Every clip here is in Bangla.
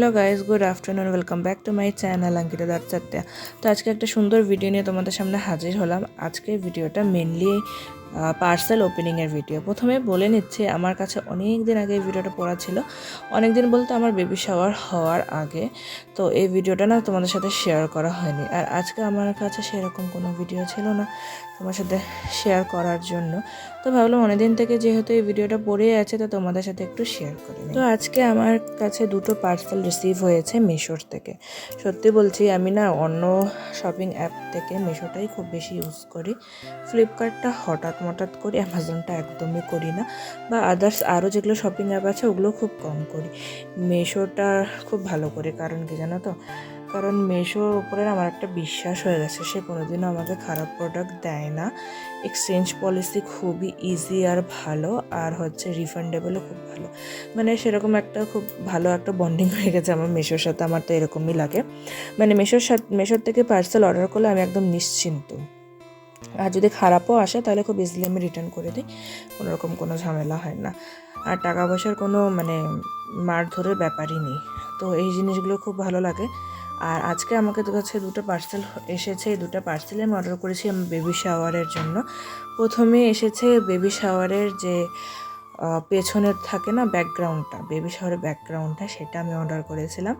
Hello guys good afternoon, welcome back to my channel Ankita দাচ্চাত্তা তো আজকে একটা সুন্দর ভিডিও নিয়ে তোমাদের সামনে হাজির হলাম। আজকে ভিডিওটা মেনলি পার্সেল ওপেনিংয়ের ভিডিও প্রথমে বলে নিচ্ছি, আমার কাছে অনেক দিন আগে এই ভিডিওটা পড়া ছিল। অনেক দিন বলতে আমার বেবি শাওয়ার হওয়ার আগে। তো এই ভিডিওটা না তোমাদের সাথে শেয়ার করা হয়নি। আর আজকে আমার কাছে সেরকম কোনো ভিডিও ছিল না তোমার সাথে শেয়ার করার জন্য। তো ভাবলাম অনেকদিন থেকে যেহেতু এই ভিডিওটা পড়ে আছে, তো তোমাদের সাথে একটু শেয়ার করি তো আজকে আমার কাছে দুটো পার্সেল রিসিভ হয়েছে মিশোর থেকে। সত্যি বলছি, আমি না অন্য শপিং অ্যাপ থেকে মিশোটাই খুব বেশি ইউজ করি। ফ্লিপকার্টটা হঠাৎ মঠাৎ করি অ্যামাজনটা একদমই করি না বা আদার্স আরও যেগুলো শপিং অ্যাপ আছে ওগুলো খুব কম করি। মিশোটা খুব ভালো করি, কারণ কি জানো তো? কারণ মেশোর উপরে আমার একটা বিশ্বাস হয়ে গেছে, সে কোনোদিনও আমাকে খারাপ প্রোডাক্ট দেয় না। এক্সচেঞ্জ পলিসি খুবই ইজি আর ভালো, আর হচ্ছে রিফান্ডেবলও খুব ভালো। মানে সেরকম একটা খুব ভালো একটা বন্ডিং হয়ে গেছে আমার মেশোর সাথে, আমার তো এরকমই লাগে। মানে মেশোর সাথে, মেশোর থেকে পার্সেল অর্ডার করলে আমি একদম নিশ্চিন্ত। আর যদি খারাপও আসে, তাহলে খুব ইজিলি আমি রিটার্ন করে দিই। কোনোরকম কোনো ঝামেলা হয় না। আর টাকা পয়সার কোনো মানে মারধরের ব্যাপারই নেই। তো এই জিনিসগুলো খুব ভালো লাগে। আর আজকে আমাকে তো কাছে দুটো পার্সেল এসেছে। এই দুটো পার্সেলে আমি অর্ডার করেছি আমার বেবি শাওয়ারের জন্য। প্রথমে এসেছে বেবি শাওয়ারের যে পেছনের থাকে না ব্যাকগ্রাউন্ডটা বেবি শাওয়ারের ব্যাকগ্রাউন্ডটা সেটা আমি অর্ডার করেছিলাম।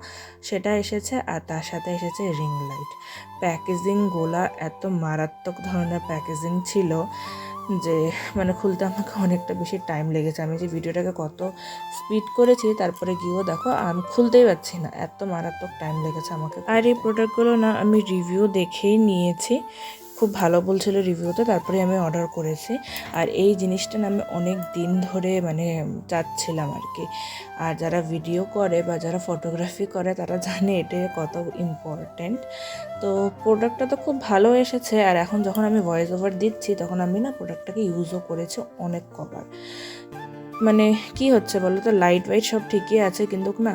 সেটা এসেছে আর তার সাথে এসেছে রিং লাইট প্যাকেজিংগুলা এত মারাত্মক ধরনের প্যাকেজিং ছিল যে মানে খুলতে আমাকে অনেকটা বেশি টাইম লেগেছে। আমি যে ভিডিওটাকে কত স্পিড করেছি তারপরে গিয়েও দেখো আমি খুলতেই পারছি না। এত মারাত্মক টাইম লেগেছে আমাকে আর এই প্রোডাক্টগুলো না আমি রিভিউ দেখেই নিয়েছি। খুব ভালো বলছিল রিভিউতে, তারপরে আমি অর্ডার করেছি। আর এই জিনিসটা আমি অনেক দিন ধরে মানে চাচ্ছিলাম আর কি। আর যারা ভিডিও করে বা যারা ফটোগ্রাফি করে, তারা জানে এটা কত ইম্পর্ট্যান্ট তো প্রোডাক্টটা তো খুব ভালো এসেছে, আর এখন যখন আমি ভয়েস ওভার দিচ্ছি, তখন আমি না প্রোডাক্টটাকে ইউজও করেছি অনেক কবার। মানে কি হচ্ছে বলো তো? লাইট ওয়াইট সব ঠিকই আছে কিন্তু না,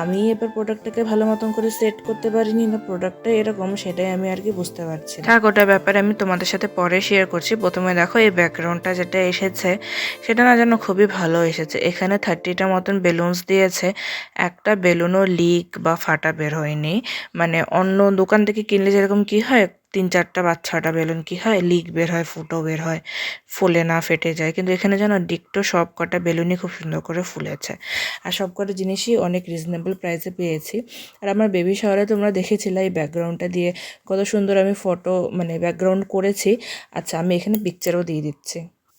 আমি এবার প্রোডাক্টটাকে ভালো মতন করে সেট করতে পারিনি না প্রোডাক্টটা এরকম, সেটাই আমি আর কি বুঝতে পারছি থাক, ওটা ব্যাপারে আমি তোমাদের সাথে পরে শেয়ার করছি। প্রথমে দেখো এই ব্যাকগ্রাউন্ডটা যেটা এসেছে, সেটা না যেন খুবই ভালো এসেছে। এখানে থার্টিটা মতন বেলুনস দিয়েছে, একটা বেলুনও লিক বা ফাটা বের হয়নি। মানে অন্য দোকান থেকে কিনলে যেরকম কি হয় তিন চারটা বাচ্চাটা বেলুন কি হয়, লিক বের হয়, ফুটো বের হয়, ফুলে না ফেটে যায়। কিন্তু এখানে যেন ডিকটো সব কটা বেলুনই খুব সুন্দর করে ফুলেছে। আর সব কটা জিনিসই অনেক রিজনেবল প্রাইসে পেয়েছি। আর আমার বেবি শহরে তোমরা দেখেছিলে এই ব্যাকগ্রাউন্ডটা দিয়ে কত সুন্দর আমি ফটো মানে ব্যাকগ্রাউন্ড করেছি। আচ্ছা আমি এখানে পিকচারও দিয়ে দিচ্ছি।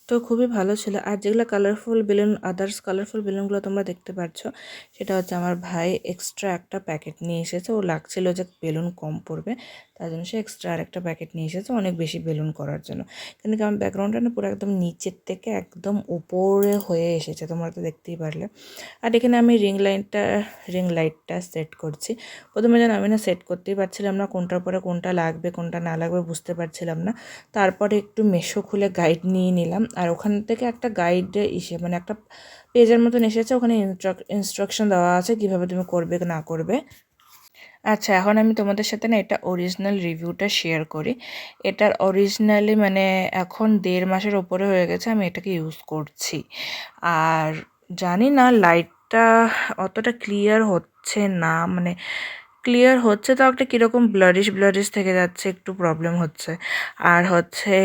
তো খুবই ভালো ছিল। আর যেগুলো কালারফুল বেলুন আদার্স কালারফুল বেলুনগুলো তোমরা দেখতে পাচ্ছ সেটা হচ্ছে আমার ভাই এক্সট্রা একটা প্যাকেট নিয়ে এসেছে। ও লাগছিল যে বেলুন কম পড়বে তার জন্য সে এক্সট্রা আর একটা প্যাকেট নিয়ে এসেছে অনেক বেশি বেলুন করার জন্য। কিন্তু আমার ব্যাকগ্রাউন্ডটা না পুরো একদম নিচের থেকে একদম উপরে হয়ে এসেছে, তোমরা তো দেখতেই পারলে। আর এখানে আমি রিং লাইটটা রিং লাইটটা সেট করছি। প্রথমে যেন আমি না সেট করতেই পারছিলাম না কোনটার পরে কোনটা লাগবে, কোনটা না লাগবে বুঝতে পারছিলাম না। তারপরে একটু মেশো খুলে গাইড নিয়ে নিলাম। আর ওখান থেকে একটা গাইড ইসে মানে একটা পেজের মতন এসেছে, ওখানে ইনস্ট্রাক ইনস্ট্রাকশন দেওয়া আছে কীভাবে তুমি করবে না করবে। আচ্ছা এখন আমি তোমাদের সাথে না এটা অরিজিনাল রিভিউটা শেয়ার করি। এটার অরিজিনালি মানে এখন দেড় মাসের ওপরে হয়ে গেছে, আমি এটাকে ইউজ করছি। আর জানি না লাইটটা অতটা ক্লিয়ার হচ্ছে না মানে ক্লিয়ার হচ্ছে, তাও একটা কীরকম ব্লারিশ ব্লারিশ থেকে যাচ্ছে, একটু প্রবলেম হচ্ছে। আর হচ্ছে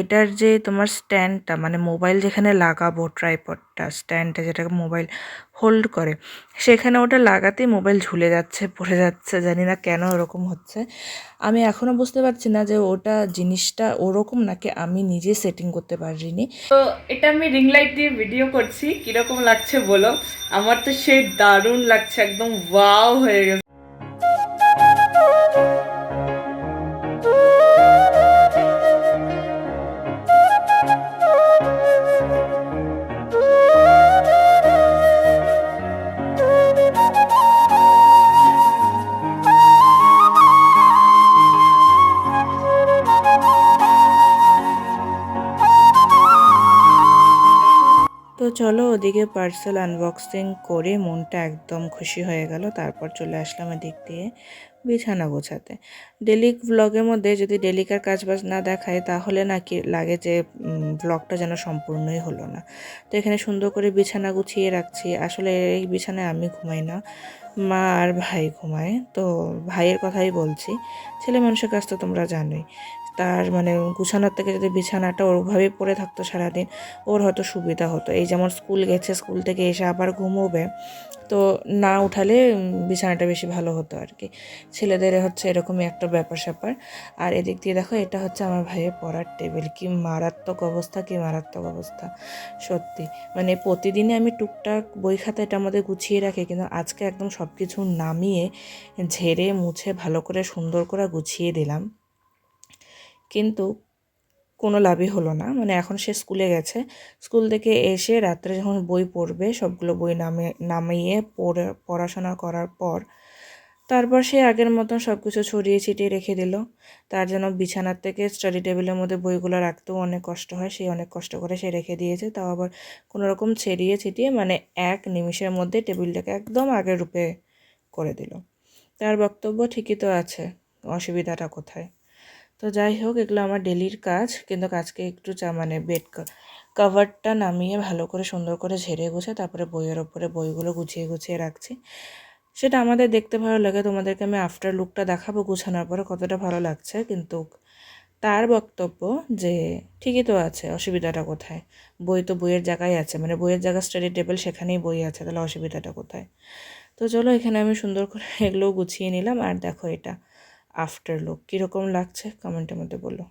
এটার যে তোমার স্ট্যান্ডটা মানে মোবাইল যেখানে লাগাবো ট্রাইপডটা স্ট্যান্ডটা যেটাকে মোবাইল হোল্ড করে, সেখানে ওটা লাগাতেই মোবাইল ঝুলে যাচ্ছে, পড়ে যাচ্ছে, জানি না কেন ওরকম হচ্ছে। আমি এখনও বুঝতে পারছি না যে ওটা জিনিসটা ওরকম নাকি আমি নিজে সেটিং করতে পারিনি। তো এটা আমি রিং লাইট দিয়ে ভিডিও করছি, কীরকম লাগছে বলো? আমার তো সেই দারুণ লাগছে, একদম ওয়াও হয়ে গেছে। চলো ওদিকে পার্সেল আনবক্সিং করে মনটা একদম খুশি হয়ে গেল। তারপর চলে আসলাম এদিক দিয়ে বিছানা গোছাতে। ডেলি ব্লগের মধ্যে যদি ডেলিকার কাজ বাজ না দেখায়, তাহলে নাকি লাগে যে ব্লগটা যেন সম্পূর্ণই হলো না। তো এখানে সুন্দর করে বিছানা গুছিয়ে রাখছি। আসলে এই বিছানায় আমি ঘুমাই না, মা আর ভাই ঘুমায়। তো ভাইয়ের কথাই বলছি। ছেলে মানুষের কাজ তো তোমরা জানোই। তার মানে গুছানোর থেকে যদি বিছানাটা ওরভাবে পড়ে থাকতো সারাদিন, ওর হয়তো সুবিধা হতো। এই যেমন স্কুল গেছে, স্কুল থেকে এসে আবার ঘুমোবে, তো না উঠালে বিছানাটা বেশি ভালো হতো আর কি। ছেলেদের হচ্ছে এরকমই একটা ব্যাপার স্যাপার। আর এদিক দিয়ে দেখো, এটা হচ্ছে আমার ভাইয়ের পড়ার টেবিল। কি মারাত্মক অবস্থা, কি মারাত্মক অবস্থা, সত্যি। মানে প্রতিদিনই আমি টুকটাক বই খাতা এটা আমাদের গুছিয়ে রাখি, কিন্তু আজকে একদম সব কিছু নামিয়ে, ঝেড়ে, মুছে, ভালো করে সুন্দর করে গুছিয়ে দিলাম। কিন্তু কোনো লাভই হলো না। মানে এখন সে স্কুলে গেছে। স্কুল থেকে এসে রাত্রে যখন বই পড়বে, সবগুলো বই নামে, নামিয়ে পড়ে, পড়াশোনা করার পর তারপর সে আগের মতন সব কিছু ছড়িয়ে ছিটিয়ে রেখে দিল। তার জন্য বিছানার থেকে স্টাডি টেবিলের মধ্যে বইগুলো রাখতেও অনেক কষ্ট হয়। সে অনেক কষ্ট করে সে রেখে দিয়েছে। তাও আবার কোনো রকম ছেড়িয়ে ছিটিয়ে মানে এক নিমিষের মধ্যে টেবিলটাকে একদম আগের রূপে করে দিল। তার বক্তব্য ঠিকই তো আছে। অসুবিধাটা কোথায়? তো যাই হোক, এগুলো আমার ডেলির কাজ। কিন্তু আজকে একটু চা মানে বেড কাভারটা নামিয়ে ভালো করে সুন্দর করে ঝেড়ে গুছে, তারপরে বইয়ের ওপরে বইগুলো গুছিয়ে গুছিয়ে রাখছি। সেটা আমাদের দেখতে ভালো লাগে। তোমাদেরকে আমি আফটার লুকটা দেখাবো গুছানোর পরে কতটা ভালো লাগছে। কিন্তু তার বক্তব্য যে ঠিকই তো আছে, অসুবিধাটা কোথায়? বই তো বইয়ের জায়গায় আছে মানে বইয়ের জায়গা স্টাডি টেবিল সেখানেই বই আছে, তাহলে অসুবিধাটা কোথায়? তো চলো এখানে আমি সুন্দর করে এগুলোও গুছিয়ে নিলাম। আর দেখো এটা আফটার লুক কীরকম লাগছে? কমেন্টের মধ্যে বলো।